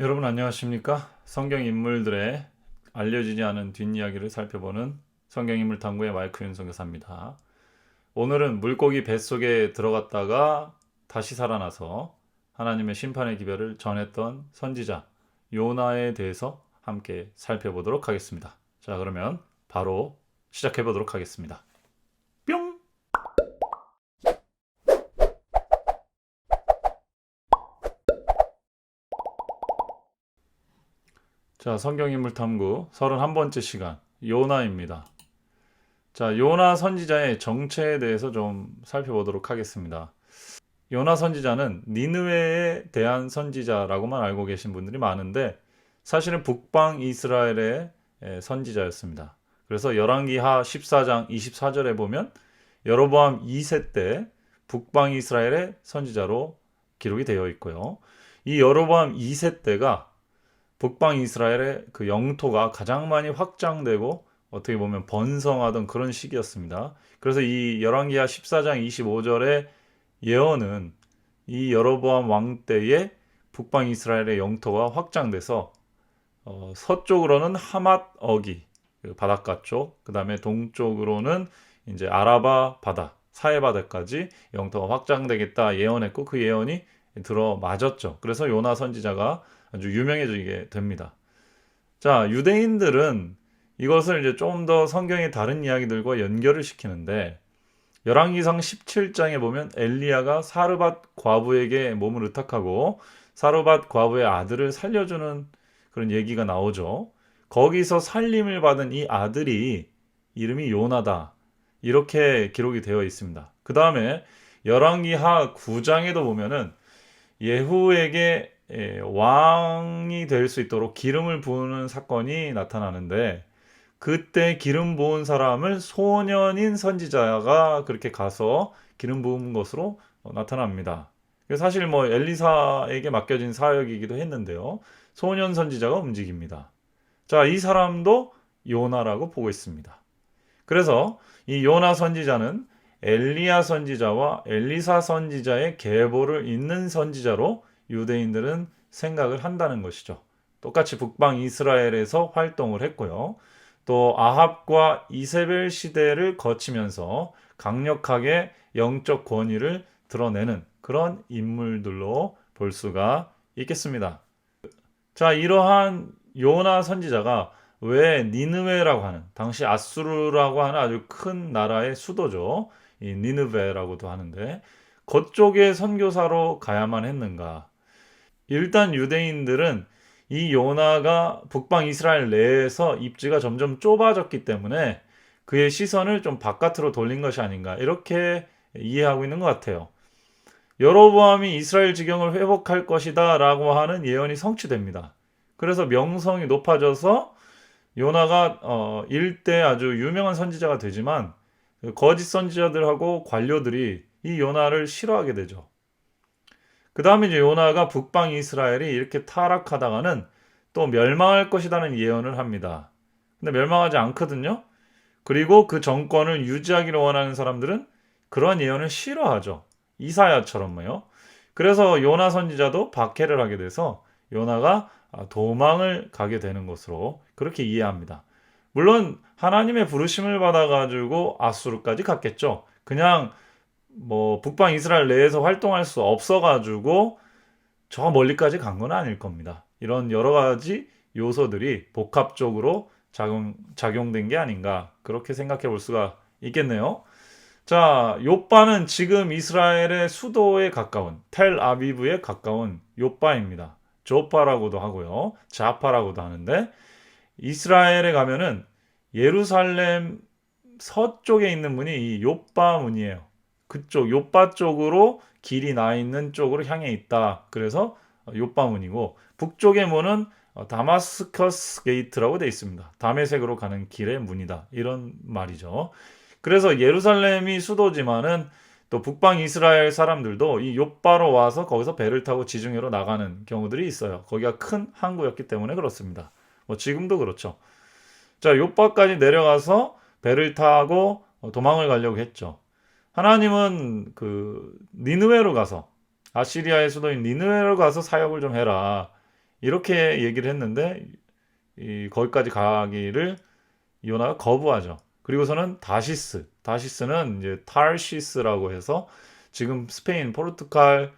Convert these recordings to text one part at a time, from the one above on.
여러분 안녕하십니까? 성경 인물들의 알려지지 않은 뒷이야기를 살펴보는 성경 인물 탐구의 마이크 윤성교사입니다. 오늘은 물고기 뱃속에 들어갔다가 다시 살아나서 하나님의 심판의 기별을 전했던 선지자 요나에 대해서 함께 살펴보도록 하겠습니다. 자, 그러면 바로 시작해 보도록 하겠습니다. 자, 성경인물 탐구 31번째 시간 요나입니다. 자, 요나 선지자의 정체에 대해서 좀 살펴보도록 하겠습니다. 요나 선지자는 니느웨에 대한 선지자라고만 알고 계신 분들이 많은데 사실은 북방 이스라엘의 에, 선지자였습니다. 그래서 열왕기하 14장 24절에 보면 여로보암 2세 때 북방 이스라엘의 선지자로 기록이 되어 있고요. 이 여로보암 2세 때가 북방 이스라엘의 그 영토가 가장 많이 확장되고 어떻게 보면 번성하던 그런 시기였습니다. 그래서 이 열왕기하 14장 25절의 예언은 이 여로보암 왕 때에 북방 이스라엘의 영토가 확장돼서 어, 서쪽으로는 하맛 어기 그 바닷가 쪽, 그 다음에 동쪽으로는 이제 아라바 바다, 사해 바다까지 영토가 확장되겠다 예언했고 그 예언이 들어 맞았죠. 그래서 요나 선지자가 아주 유명해지게 됩니다. 자, 유대인들은 이것을 이제 좀 더 성경의 다른 이야기들과 연결을 시키는데 열왕기상 17장에 보면 엘리야가 사르밧 과부에게 몸을 의탁하고 사르밧 과부의 아들을 살려주는 그런 얘기가 나오죠. 거기서 살림을 받은 이 아들이 이름이 요나다. 이렇게 기록이 되어 있습니다. 그 다음에 열왕기하 9장에도 보면은 예후에게 예, 왕이 될 수 있도록 기름을 부으는 사건이 나타나는데 그때 기름 부은 사람을 소년인 선지자가 그렇게 가서 기름 부은 것으로 어, 나타납니다. 사실 뭐 엘리사에게 맡겨진 사역이기도 했는데요. 소년 선지자가 움직입니다. 자, 이 사람도 요나라고 보고 있습니다. 그래서 이 요나 선지자는 엘리야 선지자와 엘리사 선지자의 계보를 잇는 선지자로 유대인들은 생각을 한다는 것이죠. 똑같이 북방 이스라엘에서 활동을 했고요. 또 아합과 이세벨 시대를 거치면서 강력하게 영적 권위를 드러내는 그런 인물들로 볼 수가 있겠습니다. 자, 이러한 요나 선지자가 왜 니느웨라고 하는 당시 아수르라고 하는 아주 큰 나라의 수도죠. 이 니느베라고도 하는데 그쪽에 선교사로 가야만 했는가? 일단 유대인들은 이 요나가 북방 이스라엘 내에서 입지가 점점 좁아졌기 때문에 그의 시선을 좀 바깥으로 돌린 것이 아닌가 이렇게 이해하고 있는 것 같아요. 여로보암이 이스라엘 지경을 회복할 것이다라고 하는 예언이 성취됩니다. 그래서 명성이 높아져서 요나가 어, 일대 아주 유명한 선지자가 되지만 거짓 선지자들하고 관료들이 이 요나를 싫어하게 되죠. 그 다음에 이제 요나가 북방 이스라엘이 이렇게 타락하다가는 또 멸망할 것이라는 예언을 합니다. 근데 멸망하지 않거든요. 그리고 그 정권을 유지하기를 원하는 사람들은 그러한 예언을 싫어하죠. 이사야처럼요. 그래서 요나 선지자도 박해를 하게 돼서 요나가 도망을 가게 되는 것으로 그렇게 이해합니다. 물론 하나님의 부르심을 받아가지고 아수르까지 갔겠죠. 그냥 뭐 북방 이스라엘 내에서 활동할 수 없어가지고 저 멀리까지 간 건 아닐 겁니다. 이런 여러 가지 요소들이 복합적으로 작용, 작용된 게 아닌가 그렇게 생각해 볼 수가 있겠네요. 자, 요빠는 지금 이스라엘의 수도에 가까운 텔 아비브에 가까운 요빠입니다. 조파라고도 하고요. 자파라고도 하는데 이스라엘에 가면은 예루살렘 서쪽에 있는 문이 이 요빠 문이에요. 그쪽 요빠 쪽으로 길이 나 있는 쪽으로 향해 있다. 그래서 요빠 문이고 북쪽의 문은 다마스커스 게이트라고 되어 있습니다. 담에색으로 가는 길의 문이다. 이런 말이죠. 그래서 예루살렘이 수도지만은 또 북방 이스라엘 사람들도 이 요바로 와서 거기서 배를 타고 지중해로 나가는 경우들이 있어요. 거기가 큰 항구였기 때문에 그렇습니다. 뭐 지금도 그렇죠. 자, 요바까지 내려가서 배를 타고 도망을 가려고 했죠. 하나님은 그 니느웨로 가서 아시리아의 수도인 니느웨로 가서 사역을 좀 해라. 이렇게 얘기를 했는데 이 거기까지 가기를 요나가 거부하죠. 그리고서는 다시스, 다시스는 이제 타르시스라고 해서 지금 스페인, 포르투갈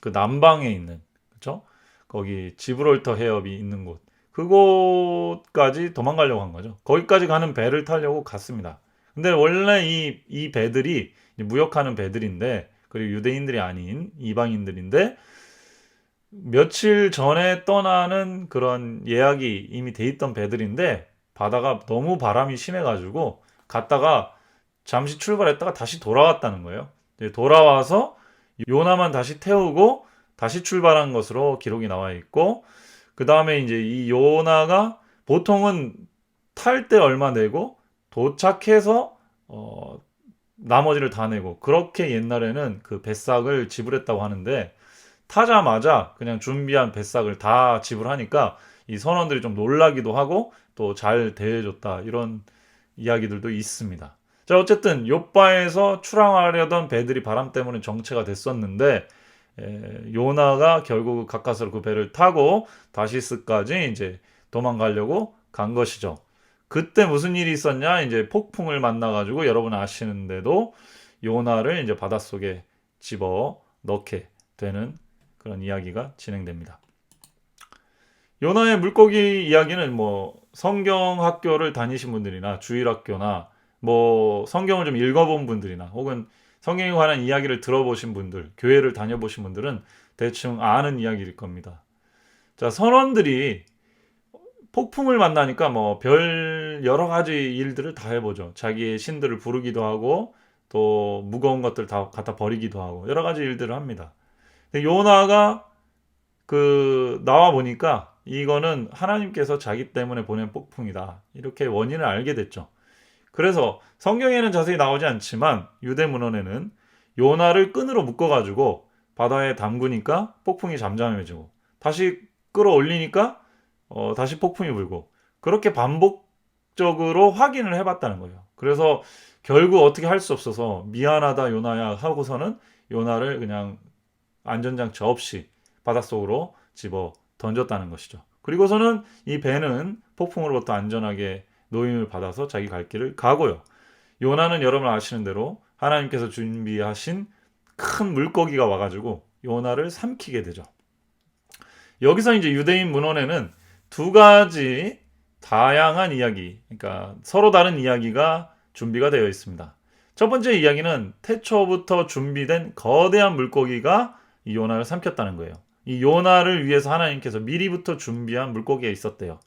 그 남방에 있는 그렇죠? 거기 지브롤터 해협이 있는 곳 그곳까지 도망가려고 한 거죠. 거기까지 가는 배를 타려고 갔습니다. 근데 원래 이, 이 배들이 무역하는 배들인데 그리고 유대인들이 아닌 이방인들인데 며칠 전에 떠나는 그런 예약이 이미 돼 있던 배들인데 바다가 너무 바람이 심해가지고 갔다가 잠시 출발했다가 다시 돌아왔다는 거예요. 돌아와서 요나만 다시 태우고 다시 출발한 것으로 기록이 나와 있고 그 다음에 이제 이 요나가 보통은 탈 때 얼마 내고 도착해서 어 나머지를 다 내고 그렇게 옛날에는 그 배싹을 지불했다고 하는데 타자마자 그냥 준비한 배싹을 다 지불하니까 이 선원들이 좀 놀라기도 하고 또 잘 대해줬다 이런 이야기들도 있습니다. 자 어쨌든 요바에서 출항하려던 배들이 바람 때문에 정체가 됐었는데 에, 요나가 결국 가까스로 그 배를 타고 다시스까지 이제 도망가려고 간 것이죠. 그때 무슨 일이 있었냐? 이제 폭풍을 만나가지고 여러분 아시는데도 요나를 이제 바닷속에 집어 넣게 되는 그런 이야기가 진행됩니다. 요나의 물고기 이야기는 뭐 성경 학교를 다니신 분들이나 주일 학교나 뭐 성경을 좀 읽어본 분들이나 혹은 성경에 관한 이야기를 들어보신 분들, 교회를 다녀보신 분들은 대충 아는 이야기일 겁니다. 자, 선원들이 폭풍을 만나니까 뭐 별 여러 가지 일들을 다 해보죠. 자기의 신들을 부르기도 하고 또 무거운 것들 다 갖다 버리기도 하고 여러 가지 일들을 합니다. 요나가 그 나와 보니까 이거는 하나님께서 자기 때문에 보낸 폭풍이다. 이렇게 원인을 알게 됐죠. 그래서 성경에는 자세히 나오지 않지만 유대 문헌에는 요나를 끈으로 묶어가지고 바다에 담그니까 폭풍이 잠잠해지고 다시 끌어올리니까 어, 다시 폭풍이 불고 그렇게 반복적으로 확인을 해봤다는 거예요. 그래서 결국 어떻게 할 수 없어서 미안하다 요나야 하고서는 요나를 그냥 안전장치 없이 바닷속으로 집어 던졌다는 것이죠. 그리고서는 이 배는 폭풍으로부터 안전하게 노임을 받아서 자기 갈 길을 가고요. 요나는 여러분 아시는 대로 하나님께서 준비하신 큰 물고기가 와가지고 요나를 삼키게 되죠. 여기서 이제 유대인 문헌에는 두 가지 다양한 이야기, 그러니까 서로 다른 이야기가 준비가 되어 있습니다. 첫 번째 이야기는 태초부터 준비된 거대한 물고기가 이 요나를 삼켰다는 거예요. 이 요나를 위해서 하나님께서 미리부터 준비한 물고기가 있었대요.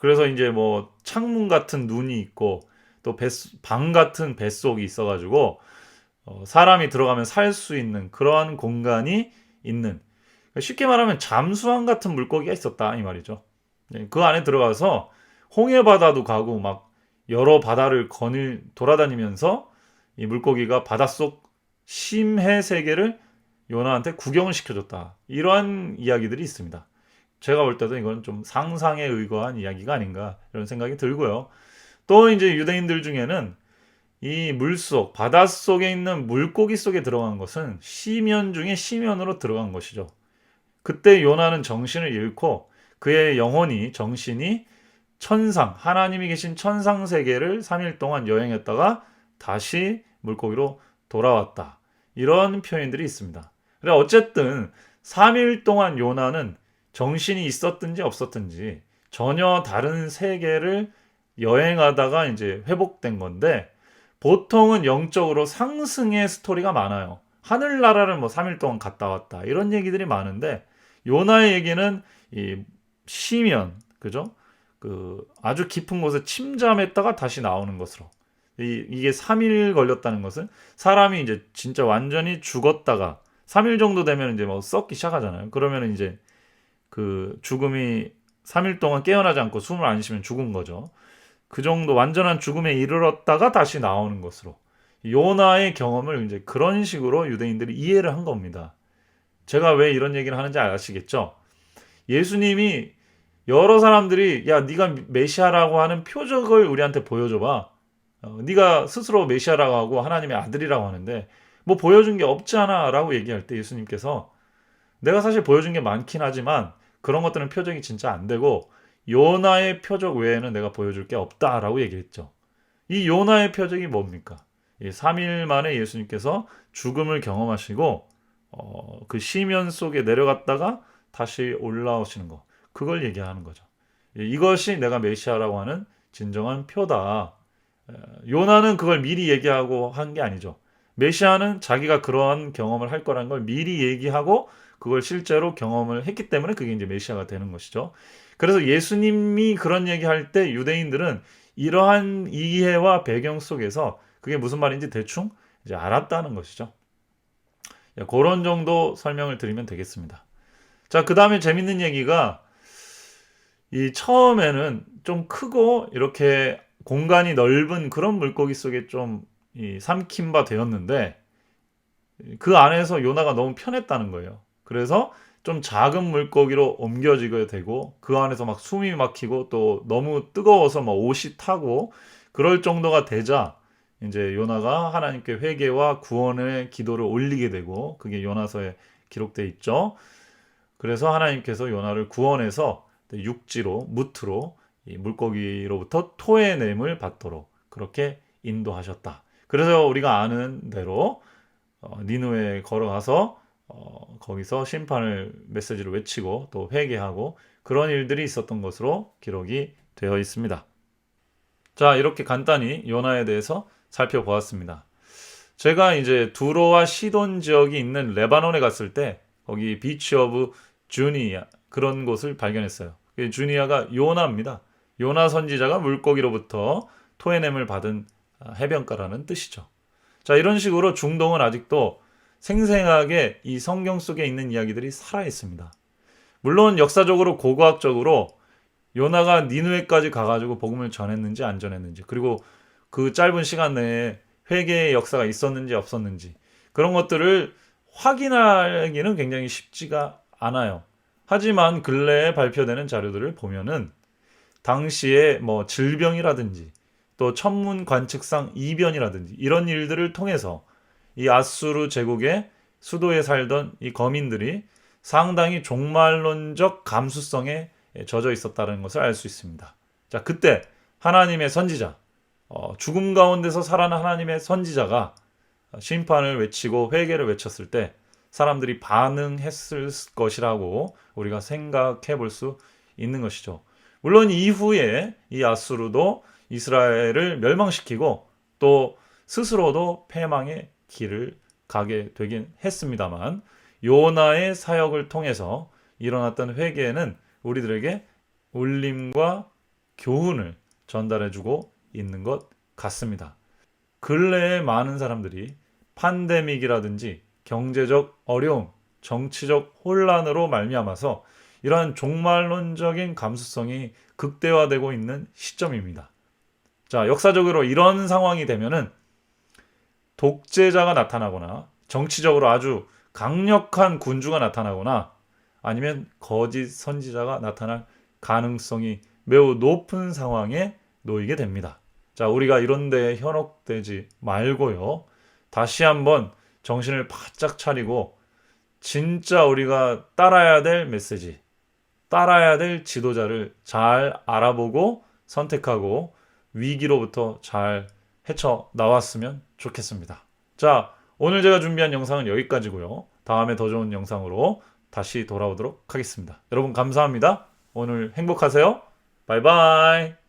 그래서 이제 뭐 창문 같은 눈이 있고 또 방 같은 뱃속이 있어가지고 어, 사람이 들어가면 살 수 있는 그러한 공간이 있는 쉽게 말하면 잠수함 같은 물고기가 있었다 이 말이죠. 네, 그 안에 들어가서 홍해 바다도 가고 막 여러 바다를 거닐 돌아다니면서 이 물고기가 바닷속 심해 세계를 요나한테 구경을 시켜줬다. 이러한 이야기들이 있습니다. 제가 볼 때도 이건 좀 상상에 의거한 이야기가 아닌가 이런 생각이 들고요. 또 이제 유대인들 중에는 이 물속, 바닷속에 있는 물고기 속에 들어간 것은 시면 중에 시면으로 들어간 것이죠. 그때 요나는 정신을 잃고 그의 영혼이, 정신이 천상, 하나님이 계신 천상 세계를 3일 동안 여행했다가 다시 물고기로 돌아왔다. 이런 표현들이 있습니다. 그래 어쨌든 3일 동안 요나는 정신이 있었든지 없었든지 전혀 다른 세계를 여행하다가 이제 회복된 건데 보통은 영적으로 상승의 스토리가 많아요. 하늘나라를 뭐 3일 동안 갔다 왔다. 이런 얘기들이 많은데 요나의 얘기는 이 시면 그죠? 그 아주 깊은 곳에 침잠했다가 다시 나오는 것으로 이, 이게 3일 걸렸다는 것은 사람이 이제 진짜 완전히 죽었다가 3일 정도 되면 이제 뭐 썩기 시작하잖아요. 그러면 이제 그 죽음이 3일 동안 깨어나지 않고 숨을 안 쉬면 죽은 거죠. 그 정도 완전한 죽음에 이르렀다가 다시 나오는 것으로 요나의 경험을 이제 그런 식으로 유대인들이 이해를 한 겁니다. 제가 왜 이런 얘기를 하는지 아시겠죠? 예수님이 여러 사람들이 야 네가 메시아라고 하는 표적을 우리한테 보여줘봐. 어, 네가 스스로 메시아라고 하고 하나님의 아들이라고 하는데 뭐 보여준 게 없지 않아라고 얘기할 때 예수님께서 내가 사실 보여준 게 많긴 하지만 그런 것들은 표적이 진짜 안 되고 요나의 표적 외에는 내가 보여줄 게 없다라고 얘기했죠. 이 요나의 표적이 뭡니까? 이 3일 만에 예수님께서 죽음을 경험하시고 어, 그 시면 속에 내려갔다가 다시 올라오시는 거. 그걸 얘기하는 거죠. 예, 이것이 내가 메시아라고 하는 진정한 표다. 에, 요나는 그걸 미리 얘기하고 한 게 아니죠. 메시아는 자기가 그러한 경험을 할 거라는 걸 미리 얘기하고 그걸 실제로 경험을 했기 때문에 그게 이제 메시아가 되는 것이죠. 그래서 예수님이 그런 얘기할 때 유대인들은 이러한 이해와 배경 속에서 그게 무슨 말인지 대충 이제 알았다는 것이죠. 예, 그런 정도 설명을 드리면 되겠습니다. 자, 그 다음에 재밌는 얘기가 이 처음에는 좀 크고 이렇게 공간이 넓은 그런 물고기 속에 좀이 삼킨 바 되었는데 그 안에서 요나가 너무 편했다는 거예요. 그래서 좀 작은 물고기로 옮겨지게 되고 그 안에서 막 숨이 막히고 또 너무 뜨거워서 막 옷이 타고 그럴 정도가 되자 이제 요나가 하나님께 회개와 구원의 기도를 올리게 되고 그게 요나서에 기록돼 있죠. 그래서 하나님께서 요나를 구원해서 육지로 무트로 이 물고기로부터 토해냄을 받도록 그렇게 인도하셨다. 그래서 우리가 아는 대로 어, 니누에 걸어가서 어, 거기서 심판을 메시지를 외치고 또 회개하고 그런 일들이 있었던 것으로 기록이 되어 있습니다. 자, 이렇게 간단히 요나에 대해서 살펴보았습니다. 제가 이제 두로와 시돈 지역이 있는 레바논에 갔을 때 거기 비치 오브 주니아 그런 곳을 발견했어요. 그 주니아가 요나입니다. 요나 선지자가 물고기로부터 토해냄을 받은 아, 해변가라는 뜻이죠. 자, 이런 식으로 중동은 아직도 생생하게 이 성경 속에 있는 이야기들이 살아 있습니다. 물론 역사적으로 고고학적으로 요나가 니누에까지 가가지고 복음을 전했는지 안 전했는지 그리고 그 짧은 시간 내에 회개의 역사가 있었는지 없었는지 그런 것들을 확인하기는 굉장히 쉽지가 않아요. 하지만 근래에 발표되는 자료들을 보면은 당시에 뭐 질병이라든지 또 천문 관측상 이변이라든지 이런 일들을 통해서 이 아수르 제국의 수도에 살던 이 거민들이 상당히 종말론적 감수성에 젖어 있었다는 것을 알 수 있습니다. 자, 그때 하나님의 선지자, 어, 죽음 가운데서 살아난 하나님의 선지자가 심판을 외치고 회개를 외쳤을 때 사람들이 반응했을 것이라고 우리가 생각해 볼 수 있는 것이죠. 물론 이후에 이 아수르도 이스라엘을 멸망시키고 또 스스로도 패망의 길을 가게 되긴 했습니다만 요나의 사역을 통해서 일어났던 회개는 우리들에게 울림과 교훈을 전달해주고 있는 것 같습니다. 근래에 많은 사람들이 판데믹이라든지 경제적 어려움, 정치적 혼란으로 말미암아서 이러한 종말론적인 감수성이 극대화되고 있는 시점입니다. 자, 역사적으로 이런 상황이 되면은 독재자가 나타나거나 정치적으로 아주 강력한 군주가 나타나거나 아니면 거짓 선지자가 나타날 가능성이 매우 높은 상황에 놓이게 됩니다. 자, 우리가 이런 데 현혹되지 말고요. 다시 한번 정신을 바짝 차리고 진짜 우리가 따라야 될 메시지, 따라야 될 지도자를 잘 알아보고 선택하고 위기로부터 잘 헤쳐 나왔으면 좋겠습니다. 자, 오늘 제가 준비한 영상은 여기까지고요. 다음에 더 좋은 영상으로 다시 돌아오도록 하겠습니다. 여러분 감사합니다. 오늘 행복하세요. 바이바이.